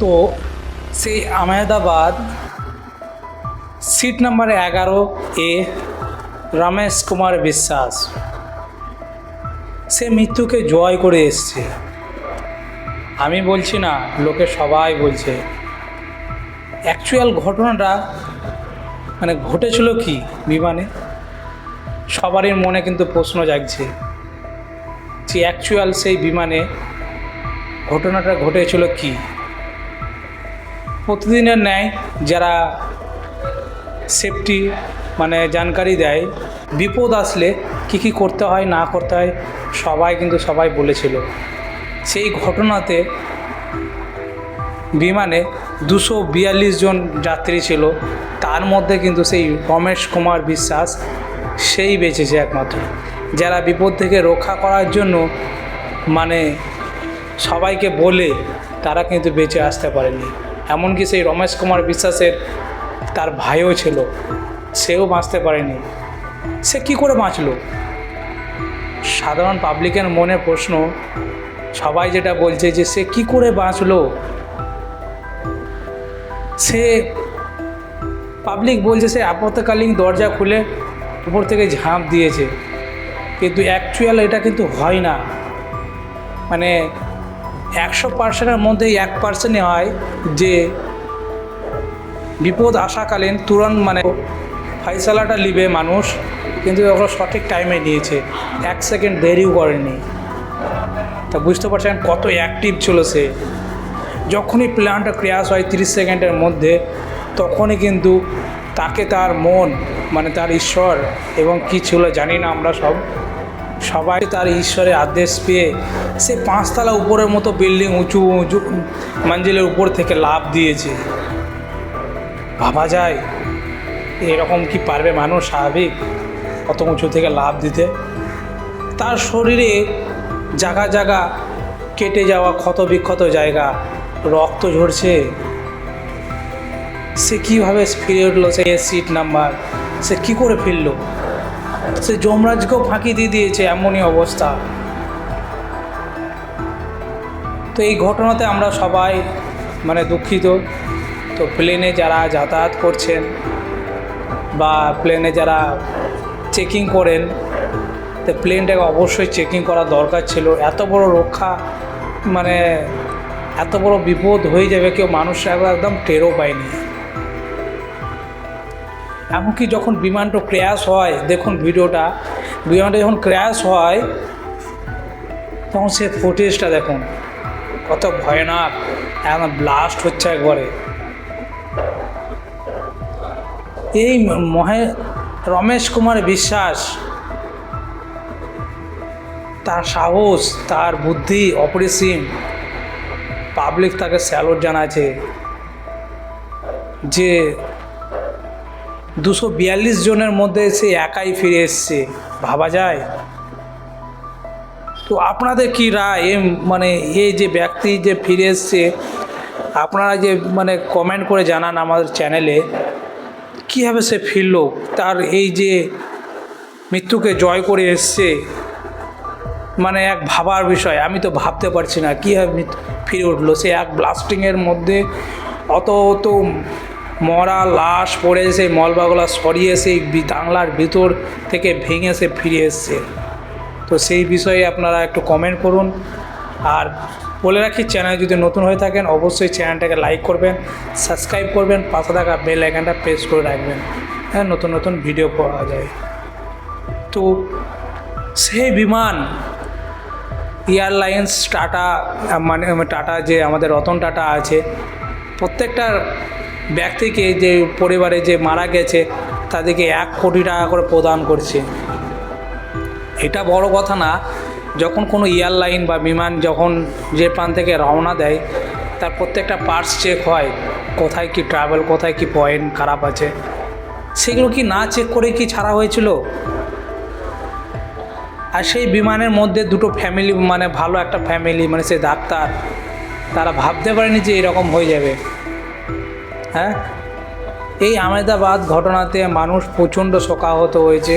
তো সেই Ahmedabad, seat number এগারো এ রমেশ কুমার বিশ্বাস। সে মৃত্যুকে জয় করে এসছে। আমি বলছি না, লোকে সবাই বলছে। অ্যাকচুয়াল ঘটনাটা মানে ঘটেছিল কি বিমানে? সবারই মনে কিন্তু প্রশ্ন জাগছে যে অ্যাকচুয়াল সেই বিমানে ঘটনাটা ঘটেছিল কি? প্রতিদিনের ন্যায় যারা সেফটি মানে জানকারি দেয়, বিপদ আসলে কি কি করতে হয়, না করতে হয়, সবাই কিন্তু সবাই বলেছিল। সেই ঘটনাতে বিমানে দুশো বিয়াল্লিশ জন যাত্রী ছিল। তার মধ্যে কিন্তু সেই রমেশ কুমার বিশ্বাস, সেই বেঁচেছে একমাত্র। যারা বিপদ থেকে রক্ষা করার জন্য মানে সবাইকে বলে তারা কিন্তু বেঁচে আসতে পারেনি এমনকি সেই রমেশ কুমার বিশ্বাসের তার ভাইও ছিল, সেও বাঁচতে পারেনি। সে কি করে বাঁচলো? সাধারণ পাবলিকের মনে প্রশ্ন, সবাই যেটা বলছে যে সে কি করে বাঁচলো? সে পাবলিক বলছে সে আপতকালীন দরজা খুলে উপর থেকে ঝাঁপ দিয়েছে, কিন্তু অ্যাকচুয়াল এটা কিন্তু হয় না। মানে একশো পার্সেন্টের মধ্যে এক পার্সেন্টই হয় যে বিপদ আসাকালীন তুরন্ত মানে ফাইসালাটা লিবে মানুষ, কিন্তু ওগুলো সঠিক টাইমে নিয়েছে এক সেকেন্ড দেরিও করেনি। তা বুঝতে পারছেন কত অ্যাক্টিভ ছিল সে। যখনই প্ল্যানটা ক্র্যাশ হয় তিরিশ সেকেন্ডের মধ্যে, তখনই কিন্তু তাকে তার মন মানে তার ঈশ্বর এবং কি ছিল জানি না আমরা সব সবাই তার ঈশ্বরের আদেশ পেয়ে সে পাঁচতলা উপরের মতো বিল্ডিং উঁচু উঁচু মঞ্জিলের উপর থেকে লাভ দিয়েছে। ভাবা যায়, এরকম কি পারবে মানুষ স্বাভাবিক? কত উঁচু থেকে লাভ দিতে? তার শরীরে জায়গা জায়গা কেটে যাওয়া ক্ষত বিক্ষত জায়গা, রক্ত ঝরছে। সে কীভাবে ফিরে উঠল? সে সিট নাম্বার সে কী করে ফিরলো? সে যমরাজকেও ফাঁকি দিয়ে দিয়েছে, এমনই অবস্থা। তো এই ঘটনাতে আমরা সবাই মানে দুঃখিত। তো প্লেনে যারা যাতায়াত করছেন বা প্লেনে যারা চেকিং করেন, তো প্লেনটাকে অবশ্যই চেকিং করা দরকার ছিল। এত বড় রক্ষা মানে এত বড় বিপদ হয়ে যাবে, কেউ মানুষ একদম টেরও পায়নি। এমনকি যখন বিমানটা ক্র্যাশ হয়, দেখুন ভিডিওটা, বিমানটা যখন ক্র্যাশ হয়, তখন সে ফুটেজটা দেখুন, কত ভয়ানক এখন ব্লাস্ট হচ্ছে একবারে। এই মহে, রমেশ কুমার বিশ্বাস, তার সাহস, তার বুদ্ধি অপরিসীম। পাবলিক তাকে স্যালুট জানাচ্ছে যে দুশো বিয়াল্লিশ জনের মধ্যে সে একাই ফিরে এসছে, ভাবা যায়? তো আপনাদের কি রায়? এ মানে এই যে ব্যক্তি যে ফিরে এসছে, আপনারা যে মানে কমেন্ট করে জানান আমাদের চ্যানেলে কীভাবে সে ফিরল? তার এই যে মৃত্যুকে জয় করে এসছে মানে এক ভাবার বিষয়, আমি তো ভাবতে পারছি না কীভাবে ফিরে উঠল। সে এক ব্লাস্টিংয়ের মধ্যে অত অত মরা লাশ পড়ে সেই মলবাগুলা সরিয়ে সেই বাংলার ভিতর থেকে ভেঙে সে ফিরে এসছে। তো সেই বিষয়ে আপনারা একটু কমেন্ট করুন। আর বলে রাখি চ্যানেল যদি নতুন হয়ে থাকেন, অবশ্যই চ্যানেলটাকে লাইক করবেন সাবস্ক্রাইব করবেন, পাশে থাকা বেল আইকনটা প্রেস করে রাখবেন। হ্যাঁ নতুন নতুন ভিডিও পাওয়া যায়। তো সেই বিমান, এয়ারলাইন্স টাটা মানে টাটা যে আমাদের রতন টাটা আছে প্রত্যেকটা ব্যক্তিকে যে পরিবারে যে মারা গেছে, তাদেরকে এক কোটি টাকা করে প্রদান করছে। এটা বড় কথা না, যখন কোনো এয়ারলাইন বা বিমান যখন যে প্রান্ত থেকে রওনা দেয়, তার প্রত্যেকটা পার্টস চেক হয়, কোথায় কি ট্রাভেল কোথায় কি পয়েন্ট খারাপ আছে। সেগুলো কি না চেক করে কি ছাড়া হয়েছিল? আর সেই বিমানের মধ্যে দুটো ফ্যামিলি মানে ভালো একটা ফ্যামিলি মানে সে ডাক্তার, তারা ভাবতে পারেনি যে এরকম হয়ে যাবে। হ্যাঁ? এই আমেদাবাদ ঘটনাতে মানুষ প্রচণ্ড শোকাহত হয়েছে,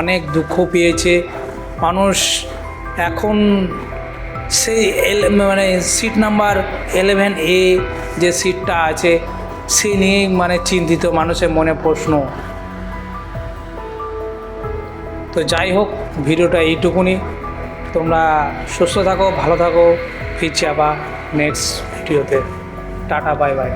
অনেক দুঃখ পেয়েছে। মানুষ এখন সেই মানে সিট নাম্বার এলেভেন এ যে সিটটা আছে, সে নিয়েই মানে চিন্তিত মানুষের মনে প্রশ্ন। তো যাই হোক, ভিডিওটা এইটুকুনি। তোমরা সুস্থ থাকো, ভালো থাকো। ফিরছি আবার নেক্সট ভিডিওতে টাটা বাই বাই